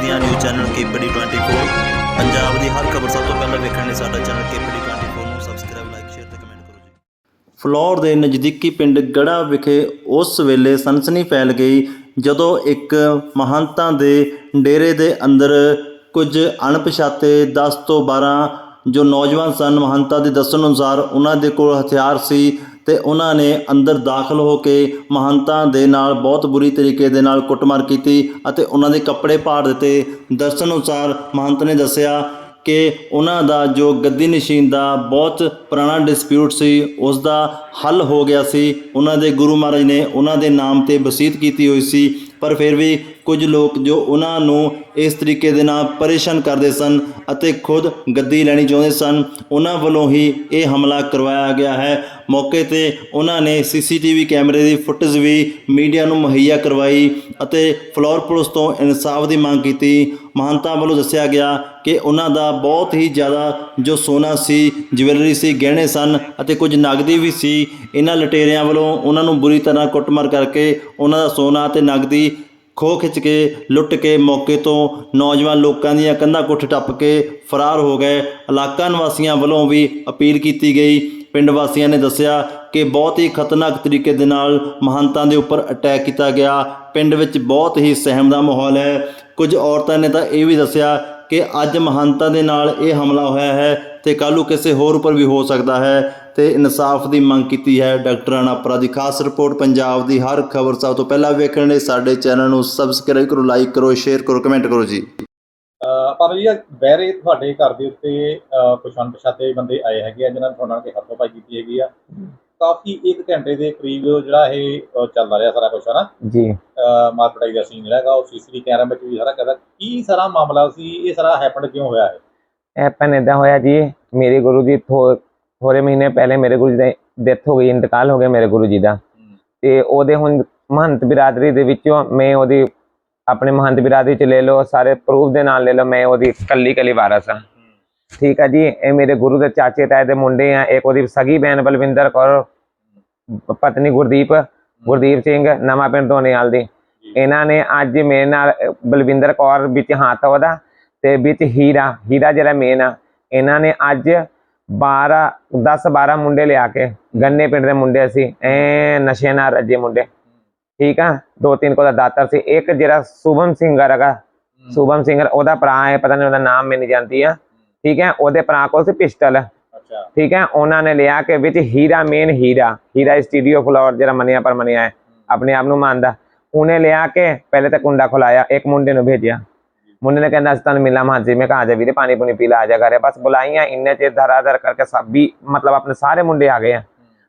ਪੰਜਾਬ ਦੀਆਂ news channel KPD 24 Punjab ਦੀ ਹਰ ਖਬਰ ਸਭ ਤੋਂ ਪਹਿਲਾਂ ਵੇਖਣ ਲਈ ਸਾਡਾ ਚੈਨਲ ਕੇਪੀਡੀ 24 ਨੂੰ ਸਬਸਕ੍ਰਾਈਬ ਲਾਈਕ ਸ਼ੇਅਰ ਤੇ ਕਮੈਂਟ ਕਰੋ ਜੀ। ਫਲੋਰ ਦੇ ਨਜ਼ਦੀਕੀ ਪਿੰਡ ਗੜਾ ਵਿਖੇ ਉਸ ਵੇਲੇ ਸਨਸਨੀ ਫੈਲ ਗਈ ਜਦੋਂ ਇੱਕ ਮਹੰਤਾਂ ਦੇ ਡੇਰੇ ਦੇ ਅੰਦਰ ਕੁਝ ਅਣਪਛਾਤੇ 10 ਤੋਂ 12 ਜੋ ਨੌਜਵਾਨ ਸਨ, ਮਹੰਤਾਂ ਦੇ ਦੱਸਣ ਅਨੁਸਾਰ ਉਹਨਾਂ ਦੇ ਕੋਲ ਹਥਿਆਰ ਸੀ। ਤੇ ਉਹਨਾਂ ਨੇ ਅੰਦਰ ਦਾਖਲ ਹੋ ਕੇ ਮਹੰਤਾਂ ਦੇ ਨਾਲ ਬਹੁਤ ਬੁਰੀ ਤਰੀਕੇ ਦੇ ਨਾਲ ਕੁੱਟਮਾਰ ਕੀਤੀ ਅਤੇ ਉਹਨਾਂ ਦੇ ਕੱਪੜੇ ਪਾੜ ਦਿੱਤੇ। ਦਰਸ਼ਨ ਅਨੁਸਾਰ ਮਹੰਤ ਨੇ ਦੱਸਿਆ ਕਿ ਉਹਨਾਂ ਦਾ ਜੋ ਗੱਦੀ ਨਸ਼ੀਨ ਦਾ ਬਹੁਤ ਪੁਰਾਣਾ ਡਿਸਪਿਊਟ ਸੀ, ਉਸ ਦਾ ਹੱਲ ਹੋ ਗਿਆ ਸੀ। ਉਹਨਾਂ ਦੇ ਗੁਰੂ ਮਹਾਰਾਜ ਨੇ ਉਹਨਾਂ ਦੇ ਨਾਮ ਤੇ ਵਸੀਅਤ ਕੀਤੀ ਹੋਈ ਸੀ, ਪਰ ਫਿਰ ਵੀ ਕੁਝ ਲੋਕ ਜੋ ਉਹਨਾਂ ਨੂੰ ਇਸ ਤਰੀਕੇ ਦੇ ਨਾਲ ਪਰੇਸ਼ਾਨ ਕਰਦੇ ਸਨ ਅਤੇ ਖੁਦ ਗੱਦੀ ਲੈਣੀ ਚਾਹੁੰਦੇ ਸਨ, ਉਹਨਾਂ ਵੱਲੋਂ ਹੀ ਇਹ ਹਮਲਾ ਕਰਵਾਇਆ ਗਿਆ ਹੈ। ਮੌਕੇ ਤੇ ਉਹਨਾਂ ਨੇ ਸੀਸੀਟੀਵੀ ਕੈਮਰੇ ਦੀ ਫੁਟੇਜ ਵੀ ਮੀਡੀਆ ਨੂੰ ਮੁਹੱਈਆ ਕਰਵਾਈ ਅਤੇ ਫਲੋਰ ਪੁਲਿਸ ਤੋਂ ਇਨਸਾਫ ਦੀ ਮੰਗ ਕੀਤੀ। ਮਹੰਤਾਂ ਵੱਲੋਂ ਦੱਸਿਆ ਗਿਆ ਕਿ ਉਹਨਾਂ ਦਾ ਬਹੁਤ ਹੀ ਜ਼ਿਆਦਾ ਜੋ ਸੋਨਾ ਸੀ, ਜਵੈਲਰੀ ਸੀ, ਗਹਿਣੇ ਸਨ ਅਤੇ ਕੁਝ ਨਗਦੀ ਵੀ ਸੀ, ਇਹਨਾਂ ਲਟੇਰਿਆਂ ਵੱਲੋਂ ਉਹਨਾਂ ਨੂੰ ਬੁਰੀ ਤਰ੍ਹਾਂ ਕੁੱਟਮਾਰ ਕਰਕੇ ਉਹਨਾਂ ਦਾ ਸੋਨਾ ਅਤੇ ਨਗਦੀ ਖੋਹ ਖਿੱਚ ਕੇ, ਲੁੱਟ ਕੇ ਮੌਕੇ ਤੋਂ ਨੌਜਵਾਨ ਲੋਕਾਂ ਦੀਆਂ ਕੰਧਾਂ ਕੁੱਠ ਟੱਪ ਕੇ ਫਰਾਰ ਹੋ ਗਏ। ਇਲਾਕਾ ਨਿਵਾਸੀਆਂ ਵੱਲੋਂ ਵੀ ਅਪੀਲ ਕੀਤੀ ਗਈ ਪਿੰਡ ਵਾਸੀਆਂ ਨੇ ਦੱਸਿਆ ਕਿ ਬਹੁਤ ਹੀ ਖਤਰਨਾਕ ਤਰੀਕੇ ਦੇ ਨਾਲ ਮਹੰਤਾਂ ਦੇ ਉੱਪਰ ਅਟੈਕ ਕੀਤਾ ਗਿਆ। ਪਿੰਡ ਵਿੱਚ ਬਹੁਤ ਹੀ ਸਹਿਮ ਦਾ ਮਾਹੌਲ ਹੈ। ਕੁਝ ਔਰਤਾਂ ਨੇ ਤਾਂ ਇਹ ਵੀ ਦੱਸਿਆ ਕਿ ਅੱਜ ਮਹੰਤਾਂ ਦੇ ਨਾਲ ਇਹ ਹਮਲਾ ਹੋਇਆ ਹੈ ਤੇ ਕੱਲ੍ਹ ਨੂੰ ਕਿਸੇ ਹੋਰ ਉੱਪਰ ਵੀ ਹੋ ਸਕਦਾ ਹੈ ਤੇ ਇਨਸਾਫ ਦੀ ਮੰਗ ਕੀਤੀ ਹੈ। ਡਾਕਟਰਾਂ ਅਨਾਪਰਾ ਦੀ ਖਾਸ ਰਿਪੋਰਟ ਪੰਜਾਬ ਦੀ ਹਰ ਖਬਰ ਸਭ ਤੋਂ ਪਹਿਲਾਂ ਵੇਖਣ ਲਈ ਸਾਡੇ ਚੈਨਲ ਨੂੰ ਸਬਸਕ੍ਰਾਈਬ ਕਰੋ ਲਾਈਕ ਕਰੋ ਸ਼ੇਅਰ ਕਰੋ ਕਮੈਂਟ ਕਰੋ ਜੀ। ਪਰ ਜੀ ਬਹਿਰੇ ਤੁਹਾਡੇ ਘਰ ਦੇ ਉੱਤੇ ਕੁਛ ਅਣਪਛਾਤੇ ਬੰਦੇ ਆਏ ਹੈਗੇ ਆ ਜਿਨ੍ਹਾਂ ਨੇ ਤੁਹਾਡੇ ਨਾਲ ਕਿ ਹੱਥੋਂ-ਪਾਈ ਕੀਤੀ ਹੈਗੀ ਆ। ਕਾਫੀ 1 ਘੰਟੇ ਦੇ ਕਰੀਬ ਜਿਹੜਾ ਇਹ ਚੱਲਦਾ ਰਿਹਾ ਸਾਰਾ ਕੁਛ ਹਨਾ? ਜੀ। ਮਾਰਕੀਟਾਈ ਦਾ ਸੀਨ ਜਿਹੜਾ ਹੈਗਾ ਉਹ ਸੀਸੀਟੀਵੀ ਕੈਮਰਾ ਵਿੱਚ ਵੀ ਸਾਰਾ ਕਰਦਾ। ਕੀ ਸਾਰਾ ਮਾਮਲਾ ਸੀ? ਇਹ ਸਾਰਾ ਹੈਪਨ ਕਿਉਂ ਹੋਇਆ ਹੈ ਐਪਨ ਇਦਾਂ ਹੋਇਆ ਜੀ ਮੇਰੇ ਗੁਰੂ ਜੀ ਥੋ- ਥੋੜੇ ਮਹੀਨੇ ਪਹਿਲੇ ਮੇਰੇ ਗੁਰੂ ਜੀ ਦੀ ਡੈਥ ਹੋ ਗਈ ਇੰਤਕਾਲ ਹੋ ਗਿਆ ਮੇਰੇ ਗੁਰੂ ਜੀ ਦਾ। ਤੇ ਉਹਦੇ ਹੁਣ ਮਹੰਤ ਬਿਰਾਦਰੀ ਦੇ ਵਿੱਚੋਂ ਮੈਂ ਉਹਦੀ ਆਪਣੇ ਮਹੰਤ ਬਿਰਾਦਰੀ ਚ ਲੈ ਲਓ, ਸਾਰੇ ਪ੍ਰੂਫ ਦੇ ਨਾਲ ਲੈ ਲਓ, ਮੈਂ ਉਹਦੀ ਕੱਲੀ ਕੱਲੀ ਵਾਰਸ ਹਾਂ। ਠੀਕ ਆ ਜੀ, ਇਹ ਮੇਰੇ ਗੁਰੂ ਦੇ ਚਾਚੇ ਤਾਏ ਦੇ ਮੁੰਡੇ ਆ, ਇੱਕ ਉਹਦੀ ਸਗੀ ਭੈਣ ਬਲਵਿੰਦਰ ਕੌਰ, ਪਤਨੀ ਗੁਰਦੀਪ ਗੁਰਦੀਪ ਸਿੰਘ, ਨਵਾਂ ਪਿੰਡ ਧੋਨੇਵਾਲ ਦੀ। ਇਹਨਾਂ ਨੇ ਅੱਜ ਮੇਰੇ ਨਾਲ, ਬਲਵਿੰਦਰ ਕੌਰ ਵਿੱਚ ਹੱਥ ਉਹਦਾ, ਤੇ ਵਿੱਚ ਹੀਰਾ ਹੀਰਾ ਜਿਹੜਾ ਮੇਨ ਆ। ਇਹਨਾਂ ਨੇ ਅੱਜ 12 10 12 ਮੁੰਡੇ ਲਿਆ ਕੇ, ਗੰਨੇ ਪਿੰਡ ਦੇ ਮੁੰਡੇ ਸੀ ਐ ਨਸ਼ੇ ਨਾਲ ਰੱਜੇ ਮੁੰਡੇ। ਠੀਕ ਆ ਦੋ ਤਿੰਨ ਕੋਲ ਦਾਤਰ ਸੀ। ਇੱਕ ਜਿਹੜਾ ਸੁਭਮ ਸਿੰਘਰ ਹੈਗਾ ਸੁਭਮ ਸਿੰਘਰ ਉਹਦਾ ਭਰਾ ਹੈ ਪਤਾ ਨਹੀਂ ਉਹਦਾ ਨਾਮ ਮੈਨੂੰ ਜਾਣਦੀ ਆ। ਠੀਕ ਹੈ ਉਹਦੇ ਭਰਾ ਕੋਲ ਸੀ ਪਿਸਟਲ। ਅੱਛਾ। ਠੀਕ ਹੈ ਉਹਨਾਂ ਨੇ ਲਿਆ ਕੇ ਵਿੱਚ ਹੀਰਾ ਮੇਨ ਹੀਰਾ। ਹੀਰਾ ਸਟੂਡੀਓ ਫਲੋਰ ਜਿਹੜਾ ਮੰਨਿਆ ਪਰ ਮੰਨਿਆ ਹੈ। ਆਪਣੇ ਆਪ ਨੂੰ ਮੰਨਦਾ। ਉਹਨੇ ਲਿਆ ਕੇ ਪਹਿਲੇ ਤਾਂ ਕੁੰਡਾ ਖੁਲਾਇਆ ਇੱਕ ਮੁੰਡੇ ਨੂੰ ਭੇਜਿਆ। ਮੁੰਡੇ ਨੇ ਕਹਿੰਦਾ ਅਸੀਂ ਤੁਹਾਨੂੰ ਮਿਲਾਂ ਮਾਂਜੀ ਮੈਂ ਕਹਾ ਜਾ ਵੀਰੇ ਪਾਣੀ ਪੂਣੀ ਪੀ ਲਾ ਆ ਜਾ ਕਰੇ ਬਸ ਬੁਲਾਈਆਂ ਇੰਨੇ ਚਿਰ ਧਰਾਧਰ ਕਰਕੇ ਸਭ ਵੀ ਮਤਲਬ ਆਪਣੇ ਸਾਰੇ ਮੁੰਡੇ ਆ ਗਏ ਆ।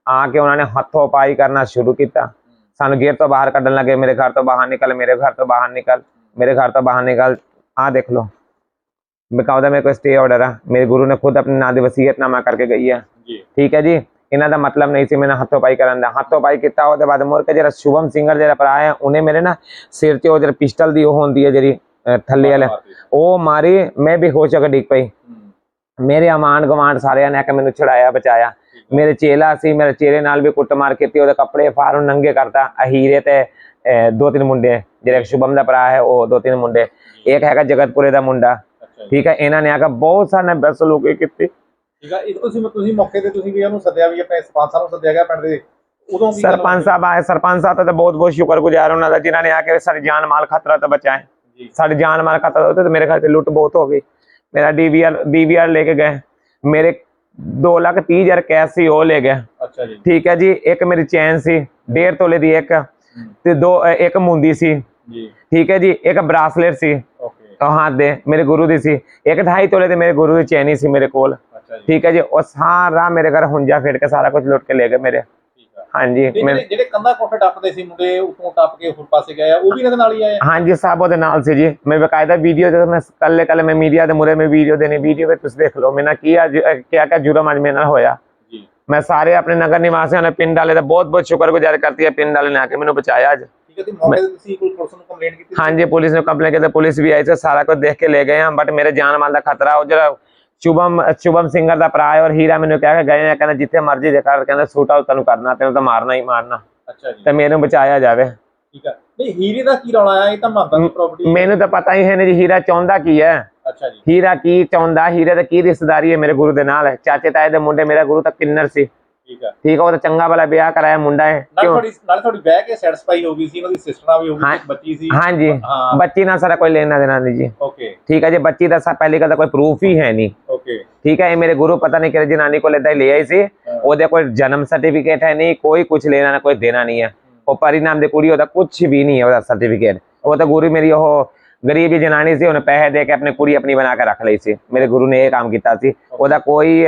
ਆ ਕੇ ਉਹਨਾਂ ਨੇ ਹੱਥੋਂ ਪਾਈ ਕਰਨਾ ਸ਼ੁਰੂ ਕੀਤਾ। ਸਾਨੂੰ ਗੇਟ ਤੋਂ ਬਾਹਰ ਕੱਢਣ ਲੱਗੇ ਮੇਰੇ ਘਰ ਤੋਂ ਬਾਹਰ ਨਿਕਲ ਮੇਰੇ ਘਰ ਤੋਂ ਬਾਹਰ ਨਿਕਲ ਮੇਰੇ ਘਰ ਤੋਂ ਬਾਹਰ ਨਿਕਲ। ਆ ਦੇਖ ਲਓ। ਮੈਂ ਕਹਦਾ ਮੇਰੇ ਕੋਲ ਸਟੇ ਆਰਡਰ ਆ। ਮੇਰੇ ਗੁਰੂ ਨੇ ਖੁਦ ਆਪਣੇ ਨਾਂ ਦੀ ਵਸੀਅਤਨਾਮਾ ਕਰਕੇ ਗਈ ਆ। ਠੀਕ ਹੈ ਜੀ? ਇਹਨਾਂ ਦਾ ਮਤਲਬ ਨਹੀਂ ਸੀ ਮੈਨੂੰ ਹੱਥੋਂ ਪਾਈ ਕਰਨ ਦਾ। ਹੱਥੋਂ ਪਾਈ ਕੀਤਾ ਉਹਦੇ ਬਾਅਦ ਮੁੜ ਕੇ ਜਿਹੜਾ ਸ਼ੁਭਮ ਸਿੰਘਰ ਜਿਹੜਾ ਭਰਾ ਹੈ ਉਹਨੇ ਮੇਰੇ ਨਾ ਸਿਰ 'ਚ ਉਹ ਜਿਹੜਾ ਪਿਸਟਲ ਦੀ ਉਹ ਹੁੰਦੀ ਹੈ ਜਿਹੜੀ ਥੱਲੇ ਵਾਲਾ ਉਹ ਮਾਰੀ। ਮੈਂ ਵੀ ਹੋ ਕੇ ਡਿੱਗ ਪਈ। ਮੇਰੇ ਅਮਾਨ ਗਵਾਂਡ ਸਾਰਿਆਂ ਨੇ ਆ ਕੇ ਮੈਨੂੰ ਛੁਡਾਇਆ ਬਚਾਇਆ। ਮੇਰੇ ਚੇਲਾ ਸੀ ਮੇਰੇ ਚੇਲੇ ਨਾਲ ਵੀ ਕੁੱਟਮਾਰ ਕੀਤੀ ਉਹਦੇ ਕੱਪੜੇ ਫਾਰੂ ਨੰਗੇ ਕਰਤਾ। ਅਹੀਰੇ ਤੇ ਦੋ ਤਿੰਨ ਮੁੰਡੇ ਜਿਹੜਾ ਸ਼ੁਭਮ ਦਾ ਭਰਾ ਹੈ ਉਹ ਦੋ ਤਿੰਨ ਮੁੰਡੇ। ਇੱਕ ਹੈਗਾ ਜਗਤਪੁਰੇ ਦਾ ਮੁੰਡਾ। ਠੀਕ ਹੈ ਇਹਨਾਂ ਨੇ ਆ ਕੇ ਬਹੁਤ ਸਾਰੇ ਬਦਸਲੂਕੀ ਕੀਤੀ। ਠੀਕ ਆ ਇਹ ਤੁਸੀਂ ਤੁਸੀਂ ਮੌਕੇ ਤੇ ਤੁਸੀਂ ਵੀ ਉਹਨੂੰ ਸੱਦਿਆ ਵੀ ਆਪਣੇ ਸਰਪੰਚ ਸਾਹਿਬ ਨੂੰ ਸੱਦਿਆ ਗਿਆ ਪਿੰਡ ਦੇ। ਉਦੋਂ ਕੀ ਗੱਲ ਸਰਪੰਚ ਸਾਹਿਬ ਆਏ ਸਰਪੰਚ ਸਾਹਿਬ ਦਾ ਬਹੁਤ ਬਹੁਤ ਸ਼ੁਕਰਗੁਜ਼ਾਰ ਉਹਨਾਂ ਦਾ ਜਿਨ੍ਹਾਂ ਨੇ ਆ ਕੇ ਸਾਡੀ ਜਾਨ ਮਾਲ ਖਤਰਾ ਤੋਂ ਬਚਾਏ ਸਾਡੀ ਜਾਨ ਮਾਲ ਖਤਰਾ ਤੇ ਮੇਰੇ ਘਰ ਤੇ ਲੁੱਟ ਬਹੁਤ ਹੋ ਗਈ। ਮੇਰਾ ਡੀਵੀਆਰ ਡੀਵੀਆਰ ਲੈ ਕੇ ਗਏ। ਮੇਰੇ 2 ਲੱਖ 30 ਹਜ਼ਾਰ ਕੈਸ਼ ਸੀ ਉਹ ਲੈ ਗਏ ਅੱਛਾ ਜੀ। ਠੀਕ ਹੈ ਜੀ ਇੱਕ ਮੇਰੀ ਚੈਨ ਸੀ 1.5 ਤੋਲੇ ਦੀ ਇੱਕ ਤੇ ਦੋ ਇੱਕ ਮੁੰਦੀ ਸੀ। ਜੀ। ਠੀਕ ਹੈ ਜੀ ਇੱਕ ਬ੍ਰਾਸਲੇਟ ਸੀ। ਓਕੇ। ਹੱਥ ਦੇ ਮੇਰੇ ਗੁਰੂ ਦੀ ਸੀ। ਇੱਕ 2.5 ਤੋਲੇ ਦੇ ਮੇਰੇ ਗੁਰੂ ਦੀ ਚੈਨੀ ਸੀ ਮੇਰੇ ਕੋਲ। ਅੱਛਾ ਜੀ। ਠੀਕ ਹੈ ਜੀ ਉਹ ਸਾਰਾ ਮੇਰੇ ਘਰ ਹੁੰਜਾ ਫੇੜ ਕੇ ਸਾਰਾ ਕੁਝ ਲੁੱਟ ਕੇ ਲੈ ਗਏ ਮੇਰੇ। ਹਾਂਜੀ ਮੈਂ ਜਿਹੜੇ ਜਿਹੜੇ ਕੰਧਾ ਕੋਠੇ ਟੱਪਦੇ ਸੀ ਮੁੰਡੇ ਉਤੋਂ ਟੱਪ ਕੇ ਹੋਰ ਪਾਸੇ ਗਏ ਆ ਉਹ ਵੀ ਇਹਨਾਂ ਦੇ ਨਾਲ ਹੀ ਆਏ ਆ? ਹਾਂਜੀ ਸਾਹਿਬ ਉਹਦੇ ਨਾਲ ਸੀ ਜੀ। ਮੈਂ ਬਕਾਇਦਾ ਵੀਡੀਓ ਜਦੋਂ ਮੈਂ ਕੱਲੇ ਕੱਲੇ ਮੈਂ ਮੀਡੀਆ ਦੇ ਮੁਰੇ ਮੈਂ ਵੀਡੀਓ ਦੇਣੀ ਵੀਡੀਓ ਵਿੱਚ ਤੁਸੀਂ ਦੇਖ ਲਓ। ਮੈਂ ਨਾ ਕੀ ਅੱਜ ਕਿਆ ਕਿਆ ਜੁਰਮ ਅੱਜ ਮੇਰੇ ਨਾਲ ਹੋਇਆ। ਜੀ। ਮੈਂ ਸਾਰੇ ਆਪਣੇ ਨਗਰ ਨਿਵਾਸੀਆਂ ਨੇ ਪਿੰਡ ਵਾਲੇ ਦਾ ਬਹੁਤ ਬਹੁਤ ਸ਼ੁਕਰਗੁਜ਼ਾਰ ਕਰਤੀ ਹੈ ਪਿੰਡ ਵਾਲੇ ਨੇ ਆ ਕੇ ਮੈਨੂੰ ਬਚਾਇਆ ਅੱਜ। ਠੀਕ ਹੈ ਤੇ ਮੌਕੇ ਤੇ ਤੁਸੀਂ ਕੋਈ ਪੁਲਿਸ ਨੂੰ ਕੰਪਲੇਂਟ ਕੀਤੀ? ਹਾਂਜੀ ਪੁਲਿਸ ਨੇ ਕੰਪਲੇਂਟ ਕੀਤੀ ਪੁਲਿਸ ਵੀ ਆਈ ਸੀ ਸਾਰਾ ਕੁਝ ਦੇਖ ਕੇ ਲੈ ਗਏ ਹਾਂ ਬਟ ਮੇਰੇ ਜਾਨ ਮਾਲ ਦਾ ਖਤਰਾ ਉਹ ਜਿਹੜਾ ਸ਼ੁਭਮ ਸ਼ੁਭਮ ਸਿੰਘਰ ਦਾ ਭਰਾ ਹੈ ਔਰ ਹੀਰਾ ਮੈਨੂੰ ਕਹਿ ਕੇ ਗਏ ਨੇ ਕਹਿੰਦਾ ਜਿੱਥੇ ਮਰਜ਼ੀ ਦੇ ਕਰ ਕਹਿੰਦਾ ਸੂਟ ਆਊਟ ਤੈਨੂੰ ਕਰਨਾ ਤੈਨੂੰ ਤਾਂ ਮਾਰਨਾ ਹੀ ਮਾਰਨਾ। ਅੱਛਾ ਜੀ। ਤੇ ਮੈਨੂੰ ਬਚਾਇਆ ਜਾਵੇ। ਠੀਕ ਆ। ਨਹੀਂ ਹੀਰੇ ਦਾ ਕੀ ਰੌਲਾ ਆ ਇਹ ਤਾਂ ਮੰਨਦਾ ਦੀ ਪ੍ਰਾਪਰਟੀ ਮੈਨੂੰ ਤਾਂ ਪਤਾ ਹੀ ਹੈ ਨਹੀਂ ਜੀ ਹੀਰਾ ਚਾਹੁੰਦਾ ਕੀ ਹੈ। ਅੱਛਾ ਜੀ। ਹੀਰਾ ਕੀ ਚਾਹੁੰਦਾ ਹੀਰੇ ਦਾ ਕੀ ਰਿਸ਼ਤੇਦਾਰੀ ਹੈ ਮੇਰੇ ਗੁਰੂ ਦੇ ਨਾਲ? ਚਾਚੇ ਤਾਏ ਦੇ ਮੁੰਡੇ ਮੇਰਾ ਗੁਰੂ ਤਾਂ ਕਿੰਨਰ ਸੀ। ਠੀਕ ਆ। ਠੀਕ ਹੈ ਉਹ ਤਾਂ ਚੰਗਾ ਵਾਲਾ ਵਿਆਹ ਕਰਾਇਆ ਮੁੰਡਾ ਹੈ। ਨਾਲ ਤੁਹਾਡੀ ਨਾਲ ਤੁਹਾਡੀ ਬਹਿ ਕੇ ਸੈਟੀਸਫਾਈ ਹੋ ਗਈ ਸੀ ਇਹਨਾਂ ਦੀ ਸਿਸਟਰਾਂ ਵੀ ਹੋ ਗਈ ਹਾਂ। ਬੱਚੀ ਸੀ। ਹਾਂਜੀ। ਹਾਂ। ਬੱਚੀ ਨਾਲ ਸਾਰਾ ਕੋਈ ਲੈਣਾ ਦੇਣਾ ਨਹੀਂ ਜੀ। ਓਕੇ ਠੀਕ ਹੈ ਜੀ ਬੱਚੀ ਦਾ ਸਾ ਪਹਿਲੀ ਗੱਲ ਤਾਂ ਕੋਈ ਪ੍ਰੂਫ ਹੀ ਹੈ ਨਹੀਂ। ਠੀਕ ਹੈ ਇਹ ਮੇਰੇ ਗੁਰੂ ਪਤਾ ਨਹੀਂ ਕਿਹੜੀ ਜਨਾਨੀ ਕੋਲ ਏਦਾਂ ਹੀ ਲੈ ਆਈ ਸੀ ਉਹਦੇ ਕੋਈ ਜਨਮ ਸਰਟੀਫਿਕੇਟ ਹੈ ਨਹੀਂ ਕੋਈ ਕੁਝ ਲੈਣਾ ਨਾ ਕੋਈ ਦੇਣਾ ਨਹੀਂ ਹੈ ਉਹ ਪਰਿਨਾਮ ਦੇ ਕੁੜੀ ਉਹਦਾ ਕੁਝ ਵੀ ਨਹੀਂ ਹੈ ਉਹਦਾ ਸਰਟੀਫਿਕੇਟ ਉਹ ਤਾਂ ਗੁਰੂ ਮੇਰੀ ਉਹ ਗਰੀਬ ਜਨਾਨੀ ਸੀ ਉਹਨੇ ਪੈਸੇ ਦੇ ਕੇ ਆਪਣੀ ਕੁੜੀ ਆਪਣੀ ਬਣਾ ਕੇ ਰੱਖ ਲਈ ਸੀ ਮੇਰੇ ਗੁਰੂ ਨੇ ਇਹ ਕੰਮ ਕੀਤਾ ਸੀ ਉਹਦਾ ਕੋਈ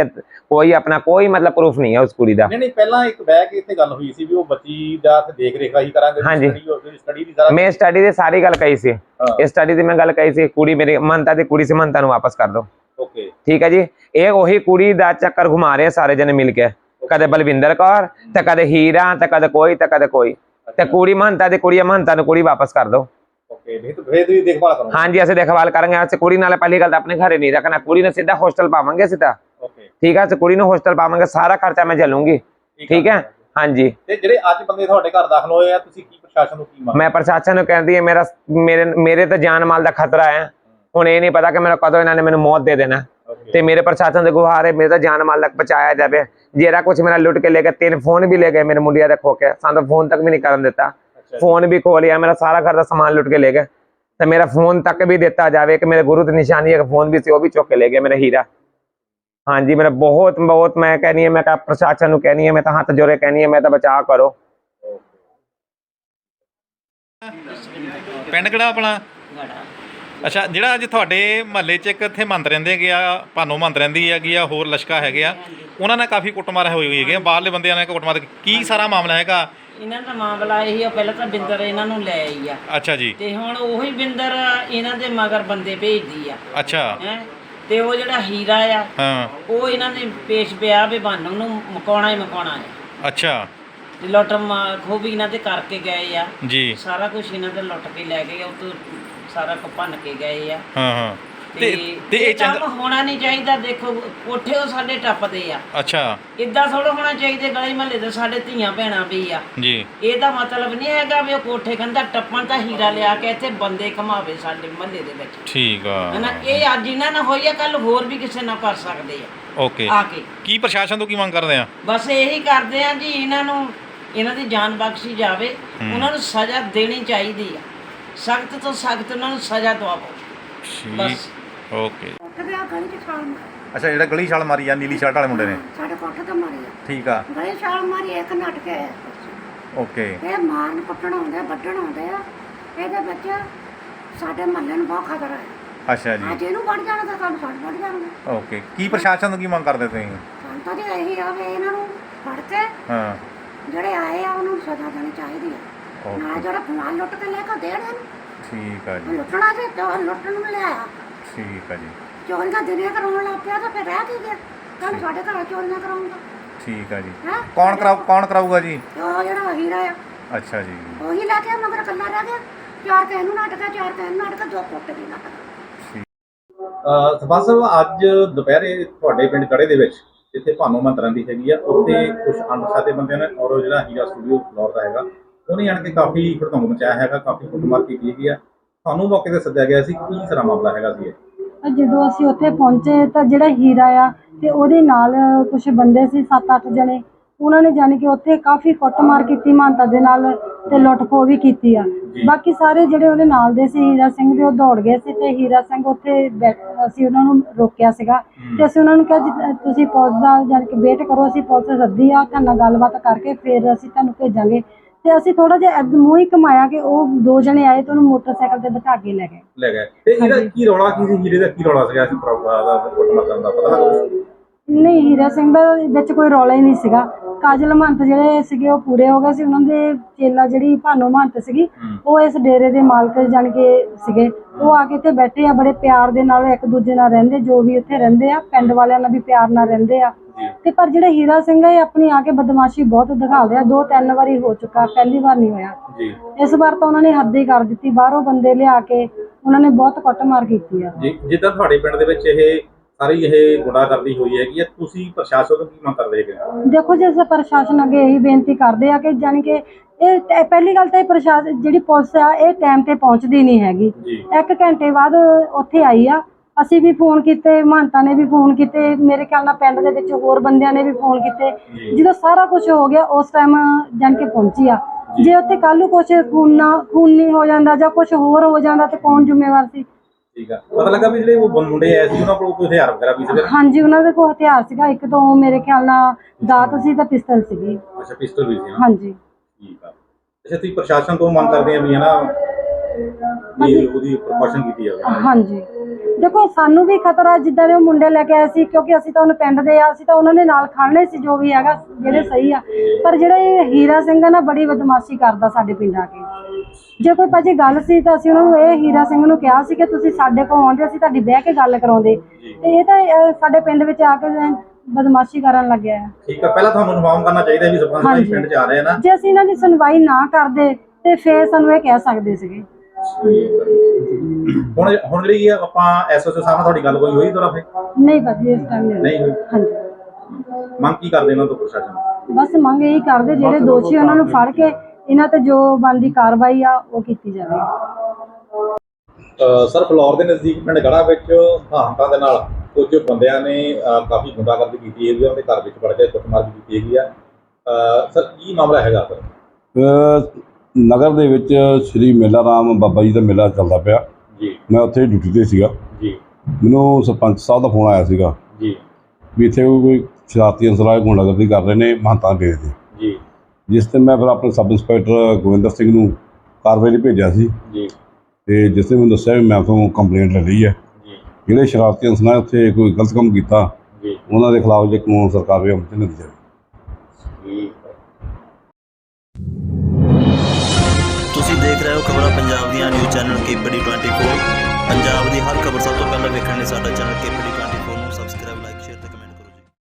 ਕੋਈ ਆਪਣਾ ਕੋਈ ਮਤਲਬ ਪ੍ਰੂਫ ਨਹੀਂ ਹੈ ਉਸ ਕੁੜੀ ਦਾ ਨਹੀਂ ਨਹੀਂ ਪਹਿਲਾਂ ਇੱਕ ਕੇ ਇੱਥੇ ਗੱਲ ਹੋਈ ਸੀ ਵੀ ਉਹ ਬੱਚੀ ਦਾ ਤੇ ਦੇਖ ਰੇਖ ਅਸੀਂ ਕਰਾਂਗੇ ਹਾਂਜੀ। ਸਟੱਡੀ ਦੀ ਸਾਰਾ ਮੈਂ ਸਟੱਡੀ ਦੀ ਸਾਰੀ ਗੱਲ ਕਹੀ ਸੀ ਇਸ ਸਟੱਡੀ ਦੀ ਮੈਂ ਗੱਲ ਕਹੀ ਸੀ ਕੁੜੀ ਮੇਰੀ ਮੰਨਤਾ ਦੀ ਕੁੜੀ ਸੀ ਮੰਨਤਾ ਨੂੰ ਵਾਪਸ ਕਰ ਦਿਓ ਓਕੇ ਠੀਕ ਹੈ ਜੀ। ਇਹ ਉਹੀ ਕੁੜੀ ਦਾ ਚੱਕਰ ਘੁਮਾ ਰਹੇ ਸਾਰੇ ਜਣੇ ਮਿਲ ਕੇ। ਕਦੇ ਬਲਵਿੰਦਰ ਕੌਰ ਤੇ ਕਦੇ ਹੀਰਾ ਤੇ ਕਦੇ ਕੋਈ ਤੇ ਕਦੇ ਕੋਈ। ਤੇ ਕੁੜੀ ਮੰਨਤਾ ਦੀ ਕੁੜੀ ਮੰਨਤਾ ਨੂੰ ਕੁੜੀ ਵਾਪਸ ਕਰ ਦਿਓ। ਓਕੇ ਨਹੀਂ ਤਾਂ ਫੇਰ ਤੁਸੀਂ ਦੇਖਭਾਲ ਕਰੋ। ਹਾਂਜੀ ਅਸੀਂ ਦੇਖਭਾਲ ਕਰਾਂਗੇ। ਅਸੀਂ ਕੁੜੀ ਨਾਲ ਪਹਿਲੀ ਗੱਲ ਤਾਂ ਆਪਣੇ ਘਰੇ ਨਹੀਂ ਰੱਖਣਾ। ਕੁੜੀ ਨੂੰ ਸਿੱਧਾ ਹੋਸਟਲ ਪਾਵਾਂਗੇ ਸਿੱਧਾ ਓਕੇ ਠੀਕ ਹੈ ਅਸੀਂ ਕੁੜੀ ਨੂੰ ਹੋਸਟਲ ਪਾਵਾਂਗੇ। ਸਾਰਾ ਖਰਚਾ ਮੈਂ ਝੱਲੂੰਗੀ ਠੀਕ ਹੈ? ਹਾਂਜੀ। ਤੇ ਜਿਹੜੇ ਅੱਜ ਬੰਦੇ ਤੁਹਾਡੇ ਘਰ ਦਾਖਲ ਹੋਏ ਆ ਤੁਸੀਂ ਕੀ ਪ੍ਰਸ਼ਾਸਨ ਨੂੰ ਕੀ ਮੰਗ ਮੈਂ ਪ੍ਰਸ਼ਾਸਨ ਨੂੰ ਕਹਿੰਦੀ ਹੈ ਮੇਰਾ ਮੇਰੇ ਮੇਰੇ ਤੇ ਜਾਨ ਮਾਲ ਦਾ ਖਤਰਾ ਹੈ। ਹੁਣ ਇਹ ਨਹੀਂ ਪਤਾ ਕਿ ਮੇਰਾ ਕਦੋਂ ਇਹਨਾਂ ਨੇ ਮੈਨੂੰ ਮੌਤ ਦੇ ਦੇਣਾ। ਤੇ ਮੇਰੇ ਪ੍ਰਸ਼ਾਸਨ ਦੇ ਗੁਹਾਰ ਹੈ ਮੇਰੇ ਤਾਂ ਜਾਨ ਮਾਲ ਤੱਕ ਬਚਾਇਆ ਜਾਵੇ। ਜਿਹੜਾ ਕੁਝ ਮੇਰਾ ਲੁੱਟ ਕੇ ਲੈ ਗਏ ਤਿੰਨ ਫੋਨ ਵੀ ਲੈ ਗਏ ਮੇਰੇ ਮੁੰਡਿਆਂ ਦੇ ਖੋ ਕੇ। ਸਾਨੂੰ ਫੋਨ ਤੱਕ ਵੀ ਨਹੀਂ ਕਰਨ ਦਿੱਤਾ। ਫੋਨ ਵੀ ਖੋ ਲਿਆ ਮੇਰਾ ਸਾਰਾ ਘਰ ਦਾ ਸਮਾਨ ਲੁੱਟ ਕੇ ਲੈ ਗਏ। ਤੇ ਮੇਰਾ ਫੋਨ ਤੱਕ ਵੀ ਦਿੱਤਾ ਜਾਵੇ ਕਿ ਮੇਰੇ ਗੁਰੂ ਦੀ ਨਿਸ਼ਾਨੀ ਹੈ ਫੋਨ ਵੀ ਸੀ ਉਹ ਵੀ ਚੁੱਕ ਕੇ ਲੈ ਗਏ ਮੇਰਾ ਹੀਰਾ। ਹਾਂਜੀ ਮੇਰਾ ਬਹੁਤ ਬਹੁਤ ਮੈਂ ਕਹਿੰਨੀ ਹੈ ਮੈਂ ਤਾਂ ਪ੍ਰਸ਼ਾਸਨ ਨੂੰ ਕਹਿੰਨੀ ਹੈ ਮੈਂ ਤਾਂ ਹੱਥ ਜੋੜੇ ਕਹਿੰਨੀ ਹੈ ਮੈਂ ਤਾਂ ਬਚਾਅ ਕਰੋ। ਪਿੰਡ ਕਿਹੜਾ ਆਪਣਾ? ਅੱਛਾ ਜਿਹੜਾ ਅੱਜ ਤੁਹਾਡੇ ਮਹੱਲੇ 'ਚ ਇੱਕ ਇੱਥੇ ਮੰਤ ਰਹਿੰਦੇ ਗਿਆ ਭਾਨੋ ਮੰਤ ਰਹਿੰਦੀ ਹੈਗੀ ਆ ਹੋਰ ਲਸ਼ਕਾ ਹੈਗੇ ਆ ਉਹਨਾਂ ਨਾਲ ਕਾਫੀ ਕੁੱਟਮਾਰ ਹੋਈ ਹੋਈ ਹੈਗੀ ਆ ਬਾਹਰਲੇ ਬੰਦਿਆਂ ਨਾਲ ਕੁੱਟਮਾਰ ਕੀ ਸਾਰਾ ਮਾਮਲਾ ਹੈਗਾ? ਇਹਨਾਂ ਦਾ ਮਾਮਲਾ ਇਹੀ ਆ ਪਹਿਲਾਂ ਤਾਂ ਬਿੰਦਰ ਇਹਨਾਂ ਨੂੰ ਲੈ ਆਈ ਆ। ਅੱਛਾ ਜੀ। ਤੇ ਹੁਣ ਉਹੀ ਬਿੰਦਰ ਇਹਨਾਂ ਦੇ ਮਗਰ ਬੰਦੇ ਭੇਜਦੀ ਆ। ਅੱਛਾ। ਹੈ? ਤੇ ਉਹ ਜਿਹੜਾ ਹੀਰਾ ਆ ਹਾਂ। ਉਹ ਇਹਨਾਂ ਨੇ ਪੇਸ਼ ਪਿਆ ਵੀ ਬਾਨਮ ਨੂੰ ਮਕਾਉਣਾ ਹੀ ਮਕਾਉਣਾ ਹੈ ਅੱਛਾ। ਤੇ ਲੁੱਟ ਖੋਹ ਵੀ ਇਹਨਾਂ ਤੇ ਕਰਕੇ ਗਏ ਆ। ਜੀ। ਸਾਰਾ ਕੁਝ ਇਹਨਾਂ ਦੇ ਲੁੱਟ ਕੇ ਲੈ ਗਏ ਉਹ ਤੋਂ ਸਾਰਾ ਕੁ ਭੰਨ ਕੇ ਗਏ ਆ। ਹਾਂ ਹਾਂ। ਤੇ ਤੇ ਇਹ ਚੰਗਾ ਕੰਮ ਹੋਣਾ ਨਹੀਂ ਚਾਹੀਦਾ ਦੇਖੋ ਕੋਠੇ ਉਹ ਸਾਡੇ ਟੱਪਦੇ ਆ। ਅੱਛਾ। ਇਦਾਂ ਥੋੜਾ ਹੋਣਾ ਚਾਹੀਦਾ ਗਲੀ ਮਹੱਲੇ ਦੇ ਸਾਡੇ ਧੀਆਂ ਭੈਣਾਂ ਵੀ ਆ। ਜੀ। ਇਹਦਾ ਮਤਲਬ ਨਹੀਂ ਹੈਗਾ ਵੀ ਉਹ ਕੋਠੇ ਕੰਧਾ ਟੱਪਣ ਤਾਂ ਹੀਰਾ ਲਿਆ ਕੇ ਇੱਥੇ ਬੰਦੇ ਘਮਾਵੇ ਸਾਡੇ ਮਹੱਲੇ ਦੇ ਵਿੱਚ। ਠੀਕ ਆ। ਹਨਾ ਇਹ ਅੱਜ ਇਹਨਾਂ ਨਾਲ ਹੋਈ ਆ ਕੱਲ ਹੋਰ ਵੀ ਕਿਸੇ ਨਾਲ ਕਰ ਸਕਦੇ ਆ। ਓਕੇ। ਆ ਕੇ। ਕੀ ਪ੍ਰਸ਼ਾਸਨ ਤੋਂ ਕੀ ਮੰਗ ਕਰਦੇ ਆ? ਬਸ ਇਹੀ ਕਰਦੇ ਆ ਜੀ ਇਹਨਾਂ ਨੂੰ ਇਹਨਾਂ ਦੀ ਜਾਨ ਬਖਸ਼ੀ ਜਾਵੇ। ਉਹਨਾਂ ਨੂੰ ਸਜ਼ਾ ਦੇਣੀ ਚਾਹੀਦੀ ਆ। ਸਖਤ ਤੋਂ ਸਖਤ ਉਹਨਾਂ ਨੂੰ ਸਜ਼ਾ ਦਵਾਓ ਬਸ ਠੀਕ। ਓਕੇ ਉੱਠਦੇ ਆ ਗਲੀ 'ਚ ਛਾਲ ਮਾਰੀ। ਅੱਛਾ ਜਿਹੜਾ ਗਲੀ ਛਾਲ ਮਾਰੀ ਆ ਨੀਲੀ ਸ਼ਰਟ ਵਾਲੇ ਮੁੰਡੇ ਨੇ? ਸਾਡੇ ਕੋਠੇ ਤੇ ਮਾਰੀ ਆ। ਠੀਕ ਆ। ਗਲੀ ਛਾਲ ਮਾਰੀ ਇੱਕ ਨੱਟ ਕੇ ਆਇਆ ਓਕੇ। ਇਹ ਮਾਰਨ ਕੁੱਟਣ ਆਉਂਦੇ ਆ, ਵੱਢਣ ਆਉਂਦੇ ਆ। ਇਹਦੇ ਵਿੱਚ ਸਾਡੇ ਮਹੱਲੇ ਨੂੰ ਬਹੁਤ ਖਤਰਾ ਹੈ। ਅੱਛਾ ਜੀ। ਅੱਜ ਇਹਨੂੰ ਵੱਢ ਜਾਣਾ ਤਾਂ ਕੱਲ ਫੜ ਵੱਢ ਜਾਣਗੇ ਓਕੇ। ਕੀ ਪ੍ਰਸ਼ਾਸਨ ਤੋਂ ਕੀ ਮੰਗ ਕਰਦੇ ਤੁਸੀਂ? ਸਾਨੂੰ ਤਾਂ ਜੀ ਇਹੀ ਆ ਵੀ ਇਹਨਾਂ ਨੂੰ ਫੜ ਕੇ ਹਾਂ। ਜਿਹੜੇ ਆਏ ਆ ਉਹਨਾਂ ਨੂੰ ਸਜ਼ਾ ਦੇਣੀ ਚਾਹੀਦੀ ਹੈ ਨਾ ਜਿਹੜਾ ਸਮਾਨ ਲੁੱਟ ਕੇ ਲੈ ਕੇ ਦੇਣ ਇਹਨੂੰ। ਠੀਕ ਆ ਜੀ। ਲੁੱਟਣਾ ਤੇ ਚੋਰ ਲੁੱਟਣ ਨੂੰ ਲਿਆਇਆ। ਠੀਕ ਆ ਜੀ। ਚੋਰੀਆਂ ਦਿਨੇ ਕਰਾਉਣ ਲੱਗ ਪਿਆ ਤਾਂ ਫਿਰ ਰਹਿ ਕੀ ਗਿਆ? ਕੱਲ ਸਾਡੇ ਘਰ ਚੋਰੀਆਂ ਕਰਾਉਂਗਾ ਠੀਕ ਆ ਜੀ। ਹੈ? ਕੌਣ ਕਰਾਉ ਕੌਣ ਕਰਾਊਗਾ ਜੀ? ਉਹ ਜਿਹੜਾ ਹੀਰਾ ਆ ਅੱਛਾ ਜੀ। ਉਹੀ ਲੈ ਕੇ ਮਗਰ ਕੱਲਾ ਰਹਿ ਗਿਆ। ਚਾਰ ਕਹਿ ਨੂੰ ਨਾਟਕਾ ਚਾਰ ਕਹਿ ਨੂੰ ਨਾਟਕਾ ਦੋ ਪੁੱਟ ਦੀ ਨਾਟਕ ਸਰਪੰਚ ਸਾਹਿਬ ਅੱਜ ਦੁਪਹਿਰੇ ਤੁਹਾਡੇ ਪਿੰਡ ਕੜੇ ਦੇ ਵਿੱਚ ਜਿੱਥੇ ਭਾਨੋ ਮੰਤਰਾਂ ਦੀ ਹੈਗੀ ਆ। ਉੱਥੇ ਕੁਝ ਅਣਪਛਾਤੇ ਬੰਦਿਆਂ ਨੇ ਔਰ ਉਹ ਜਿਹੜਾ ਹੀਰਾ ਸਟੂਡੀਓ ਫਲੋਰ ਦਾ ਹੈਗਾ ਉਹਨੇ ਆਣ ਕੇ ਕਾਫੀ ਖੜਤੰਗ ਮਚਾਇਆ ਹੈਗਾ ਕਾਫੀ ਕੁੱਟਮਾਰ ਕੀਤੀ ਹੈਗੀ ਆ। ਤੁਹਾਨੂੰ ਮੌਕੇ ਤੇ ਸੱਦਿਆ ਗਿਆ ਸੀ ਕੀ ਸਾਰਾ ਮਾਮਲਾ ਹੈਗਾ ਸੀ ਇਹ? ਜਦੋਂ ਅਸੀਂ ਉੱਥੇ ਪਹੁੰਚੇ ਤਾਂ ਜਿਹੜਾ ਹੀਰਾ ਆ ਤੇ ਉਹਦੇ ਨਾਲ ਕੁਝ ਬੰਦੇ ਸੀ 7-8 ਜਣੇ। ਉਹਨਾਂ ਨੇ ਜਾਣੀ ਕਿ ਉੱਥੇ ਕਾਫੀ ਕੁੱਟਮਾਰ ਕੀਤੀ ਮਾਨਤਾ ਦੇ ਨਾਲ ਤੇ ਲੁੱਟ ਖੋਹ ਵੀ ਕੀਤੀ ਆ। ਬਾਕੀ ਸਾਰੇ ਜਿਹੜੇ ਉਹਦੇ ਨਾਲ ਦੇ ਸੀ ਹੀਰਾ ਸਿੰਘ ਦੇ ਉਹ ਦੌੜ ਗਏ ਸੀ ਤੇ ਹੀਰਾ ਸਿੰਘ ਉੱਥੇ ਅਸੀਂ ਉਹਨਾਂ ਨੂੰ ਰੋਕਿਆ ਸੀਗਾ। ਤੇ ਅਸੀਂ ਉਹਨਾਂ ਨੂੰ ਕਿਹਾ ਜੀ, ਤੁਸੀਂ ਪੁਲਿਸ ਦਾ ਜਾਣੀ ਕਿ ਵੇਟ ਕਰੋ ਅਸੀਂ ਪੁਲਿਸ ਸੱਦੀ ਆ ਤੁਹਾਡੇ ਨਾਲ ਗੱਲਬਾਤ ਕਰਕੇ ਫਿਰ ਅਸੀਂ ਤੁਹਾਨੂੰ ਭੇਜਾਂਗੇ। ਤੇ ਅਸੀਂ ਥੋੜਾ ਜਿਹਾ ਏਦਾਂ ਮੂੰਹ ਹੀ ਕਮਾਇਆ ਕਿ ਉਹ ਦੋ ਜਣੇ ਆਏ ਤੇ ਉਹਨੂੰ ਮੋਟਰਸਾਈਕਲ ਤੇ ਬਿਠਾ ਕੇ ਲੈ ਗਏ। ਲੈ ਗਏ। ਤੇ ਇਹਦਾ ਕੀ ਰੌਲਾ ਕੀ ਸੀ? ਹੀਰੇ ਦਾ ਕੀ ਰੌਲਾ ਸੀਗਾ? ਸੀ ਪ੍ਰੋਗਰਾਮ ਦਾ ਕੁੱਟਮਾਰ ਕਰਨ ਦਾ ਪਤਾ ਲੱਗਾ ਨਹੀਂ ਹੀਰਾ ਸਿੰਘ ਦਾ ਵਿੱਚ ਕੋਈ ਰੌਲਾ ਹੀ ਨਹੀਂ ਸੀਗਾ। ਕਾਜਲ ਮਹੰਤ ਜਿਹੜੇ ਸੀਗੇ ਉਹ ਪੂਰੇ ਹੋ ਗਏ ਸੀ। ਉਹਨਾਂ ਦੇ ਚੇਲਾ ਜਿਹੜੀ ਭਾਨੋ ਮਹੰਤ ਸੀਗੀ ਉਹ ਇਸ ਡੇਰੇ ਦੇ ਮਾਲਕ ਜਾਣ ਕੇ ਸੀਗੇ। ਉਹ ਆ ਕੇ ਇੱਥੇ ਬੈਠੇ ਆ ਬੜੇ ਪਿਆਰ ਦੇ ਨਾਲ ਇੱਕ ਦੂਜੇ ਨਾਲ ਰਹਿੰਦੇ ਜੋ ਵੀ ਉੱਥੇ ਰਹਿੰਦੇ ਆ ਪਿੰਡ ਵਾਲਿਆਂ ਨਾਲ ਵੀ ਪਿਆਰ ਨਾਲ ਰਹਿੰਦੇ ਆ। ਤੇ ਪਰ ਜਿਹੜਾ ਹੀਰਾ ਸਿੰਘ ਹੈ ਆਪਣੀ ਆ ਕੇ ਬਦਮਾਸ਼ੀ ਬਹੁਤ ਦਿਖਾਉਂਦੇ ਆ ਦੋ ਤਿੰਨ ਵਾਰੀ ਹੋ ਚੁੱਕਾ ਪਹਿਲੀ ਵਾਰ ਨਹੀਂ ਹੋਇਆ। ਇਸ ਵਾਰ ਤਾਂ ਉਹਨਾਂ ਨੇ ਹੱਦ ਹੀ ਕਰ ਦਿੱਤੀ। ਬਾਹਰੋਂ ਬੰਦੇ ਲਿਆ ਕੇ ਉਹਨਾਂ ਨੇ ਬਹੁਤ ਕੁੱਟਮਾਰ ਕੀਤੀ ਆ। ਜੀ ਜਿੱਦਾਂ ਤੁਹਾਡੇ ਪਿੰਡ ਦੇ ਵਿੱਚ ਇਹ ਸਾਰੀ ਇਹ ਗੁੰਡਾਗਰਦੀ ਹੋਈ ਹੈਗੀ ਹੈ। ਤੁਸੀਂ ਪ੍ਰਸ਼ਾਸਨ ਤੋਂ ਕੀ ਮੰਗ ਕਰਦੇ ਹੈਗੇ? ਦੇਖੋ ਜੀ ਅਸੀਂ ਪ੍ਰਸ਼ਾਸਨ ਅੱਗੇ ਇਹੀ ਬੇਨਤੀ ਕਰਦੇ ਆ ਕਿ ਜਾਣੀ ਕਿ ਇਹ ਟ- ਪਹਿਲੀ ਗੱਲ ਤਾਂ ਇਹ ਪ੍ਰਸ਼ਾਸਨ ਜਿਹੜੀ ਪੁਲਿਸ ਆ ਇਹ ਟਾਈਮ ਤੇ ਪਹੁੰਚਦੀ ਨਹੀਂ ਹੈਗੀ। ਜੀ। ਇੱਕ ਘੰਟੇ ਬਾਅਦ ਉੱਥੇ ਆਈ ਆ। ਅਸੀਂ ਵੀ ਫੋਨ ਕੀਤੇ ਮਹੰਤਾਂ ਨੇ ਵੀ ਫੋਨ ਕੀਤੇ ਮੇਰੇ ਖਿਆਲ ਨਾਲ ਪਿੰਡ ਦੇ ਵਿੱਚ ਹੋਰ ਬੰਦਿਆਂ ਨੇ ਵੀ ਫੋਨ ਕੀਤੇ। ਜਦੋਂ ਸਾਰਾ ਕੁਝ ਹੋ ਗਿਆ ਉਸ ਟਾਈਮ ਜਾਣ ਕੇ ਪਹੁੰਚੀ ਆ। ਜੇ। ਉੱਥੇ ਕੱਲ ਨੂੰ ਕੁਝ ਖੂਨਾ ਖੂਨੀ ਹੋ ਜਾਂਦਾ ਜਾਂ ਕੁਝ ਹੋਰ ਹੋ ਜਾਂਦਾ ਤੇ ਕੌਣ ਜ਼ਿੰਮੇਵਾਰ ਸੀ? ਠੀਕ ਆ। ਪਤਾ ਲੱਗਾ ਵੀ ਜਿਹੜੇ ਉਹ ਮੁੰਡੇ ਆਏ ਸੀ ਉਹਨਾਂ ਕੋਲ ਕੋਈ ਹਥਿਆਰ ਵਗੈਰਾ ਵੀ ਸੀਗੇ? ਹਾਂਜੀ ਉਹਨਾਂ ਦੇ ਕੋਲ ਹਥਿਆਰ ਸੀਗਾ। ਇੱਕ ਤੋਂ ਮੇਰੇ ਖਿਆਲ ਨਾਲ ਦਾਤ ਸੀ ਤੇ ਪਿਸਤਲ ਸੀਗੀ। ਅੱਛਾ ਪਿਸਟਲ ਵੀ ਸੀ ਨਾ ਹਾਂਜੀ। ਠੀਕ ਆ। ਅੱਛਾ ਤੁਸੀਂ ਪ੍ਰਸ਼ਾਸਨ ਤੋਂ ਮੰਗ ਕਰਦੇ ਆ ਵੀ ਹਨਾ ਵੀ ਉਹਦੀ ਪ੍ਰੀਕਾਸ਼ਨ ਕੀਤੀ ਜਾਵੇ। ਹਾਂਜੀ। ਦੇਖੋ ਸਾਨੂੰ ਵੀ ਖਤਰਾ ਜਿੱਦਾਂ ਦੇ ਉਹ ਮੁੰਡੇ ਲੈ ਕੇ ਆਏ ਸੀ ਕਿਉਂਕਿ ਅਸੀਂ ਤਾਂ ਉਹਨੂੰ ਪਿੰਡ ਦੇ ਆ ਅਸੀਂ ਤਾਂ ਉਹਨਾਂ ਦੇ ਨਾਲ ਖੜਨੇ ਸੀ ਜੋ ਵੀ ਹੈਗਾ ਜਿਹੜੇ ਸਹੀ ਆ। ਪਰ ਜਿਹੜਾ ਇਹ ਹੀਰਾ ਸਿੰਘ ਆ ਨਾ ਬੜੀ ਬਦਮਾਸ਼ੀ ਕਰਦਾ ਸਾਡੇ ਪਿੰਡ ਆ ਕੇ। ਜੇ ਕੋਈ ਭਾਜੀ ਗੱਲ ਸੀ ਤਾਂ ਅਸੀਂ ਉਹਨਾਂ ਨੂੰ ਇਹ ਹੀਰਾ ਸਿੰਘ ਨੂੰ ਕਿਹਾ ਸੀ ਕਿ ਤੁਸੀਂ ਸਾਡੇ ਕੋਲ ਆਉਂਦੇ ਅਸੀਂ ਤੁਹਾਡੀ ਬਹਿ ਕੇ ਗੱਲ ਕਰਾਉਂਦੇ। ਤੇ ਇਹ ਤਾਂ ਅਹ, ਸਾਡੇ ਪਿੰਡ ਵਿੱਚ ਆ ਕੇ ਬਦਮਾਸ਼ੀ ਕਰਨ ਲੱਗਿਆ ਹੈ ਠੀਕ ਆ ਪਹਿਲਾਂ ਤੁਹਾਨੂੰ ਇਨਫਾਰਮ ਕਰਨਾ ਚਾਹੀਦਾ ਵੀ ਸਰਪੰਚ ਹਾਂਜੀ। ਪਿੰਡ ਚ ਆ ਰਹੇ ਆ ਨਾ। ਜੇ ਅਸੀਂ ਇਹਨਾਂ ਦੀ ਸੁਣਵਾਈ ਨਾ ਕਰਦੇ ਤੇ ਫੇਰ ਸਾਨੂੰ ਇਹ ਕਹਿ ਸਕਦੇ ਸੀਗੇ। ਹੁਣ ਹੁਣ ਜਿਹੜੀ ਆ ਆਪਾਂ ਐਸਓਸੀ ਸਾਹਿਬ ਨਾਲ ਤੁਹਾਡੀ ਗੱਲ ਕੋਈ ਹੋਈ ਤੁਹਾਡਾ ਫੇ ਨਹੀਂ ਭਾਜੀ ਇਸ ਟਾਈਮ ਨਹੀਂ ਨਹੀਂ ਹੋਈ। ਹਾਂਜੀ। ਮੰਗ ਕੀ ਕਰਦੇ ਇਹਨਾਂ ਤੋਂ ਪ੍ਰਸ਼ਾਸਨ? ਬਸ ਮੰਗ ਇਹੀ ਕਰਦੇ ਜਿਹੜੇ ਦੋਸ਼ੀ ਉਹਨਾਂ ਨੂੰ ਫੜ ਕੇ ਇਹਨਾਂ ਤੇ ਜੋ ਬਣਦੀ ਕਾਰਵਾਈ ਆ ਉਹ ਕੀਤੀ ਜਾਵੇ। ਸਰ ਫਲੋਰ ਦੇ ਨਜ਼ਦੀਕ ਪਿੰਡ ਗੜਾ ਵਿੱਚ ਹਾਂਕਾਂ ਦੇ ਨਾਲ ਕੁਝ ਬੰਦਿਆਂ ਨੇ ਕਾਫੀ ਗੁੰਡਾਗਰਦੀ ਕੀਤੀ ਹੈਗੀ ਆ ਉਹਦੇ ਘਰ ਵਿੱਚ ਵੜ ਕੇ ਕੁੱਟਮਾਰ ਵੀ ਕੀਤੀ ਹੈਗੀ ਆ। ਸਰ ਕੀ ਮਾਮਲਾ ਹੈਗਾ ਸਰ? ਨਗਰ ਦੇ ਵਿੱਚ ਸ੍ਰੀ ਮੇਲਾ ਰਾਮ ਬਾਬਾ ਜੀ ਦਾ ਮੇਲਾ ਚੱਲਦਾ ਪਿਆ। ਜੀ। ਮੈਂ ਉੱਥੇ ਡਿਊਟੀ ਤੇ ਸੀਗਾ। ਜੀ। ਮੈਨੂੰ ਸਰਪੰਚ ਸਾਹਿਬ ਦਾ ਫੋਨ ਆਇਆ ਸੀਗਾ ਜੀ। ਵੀ ਇੱਥੇ ਕੋਈ ਸ਼ਰਾਰਤੀ ਅਨਸਰ ਆਏ ਗੁੰਡਾਗਰਦੀ ਕਰ ਰਹੇ ਨੇ ਮਹੰਤਾਂ ਦੇ ਤੇ ਜੀ। ਜਿਸ ਤੇ ਮੈਂ ਫਿਰ ਆਪਣੇ ਸਬ ਇੰਸਪੈਕਟਰ ਗੋਵਿੰਦਰ ਸਿੰਘ ਨੂੰ ਕਾਰਵਾਈ ਲਈ ਭੇਜਿਆ ਸੀ। ਜੀ। ਤੇ ਜਿਸ ਨੇ ਮੈਨੂੰ ਦੱਸਿਆ ਵੀ ਮੈਂ ਤੋਂ ਕੰਪਲੇਂਟ ਲੈ ਲਈ ਹੈ। ਜੀ। ਜਿਹੜੇ ਸ਼ਰਾਰਤੀ ਅਨਸਰ ਨੇ ਉੱਥੇ ਕੋਈ ਗਲਤ ਕੰਮ ਕੀਤਾ ਜੀ। ਉਹਨਾਂ ਦੇ ਖਿਲਾਫ ਜੇ ਕਾਨੂੰਨ ਸਰਕਾਰ ਵੀ ਅਮਲ ਚ ਨਹੀਂ ਜਾਵੇ। ਤੁਸੀਂ ਦੇਖ ਰਹੇ ਹੋ ਖਬਰਾਂ ਪੰਜਾਬ ਦੀਆਂ ਨਿਊਜ਼ ਚੈਨਲ ਕੇਪੀਡੀ 24 ਪੰਜਾਬ ਦੀ ਹਰ ਖਬਰ ਸਭ ਤੋਂ ਪਹਿਲਾਂ ਵੇਖਣ ਲਈ ਸਾਡਾ ਚੈਨਲ ਕੇਪੀਡੀ 24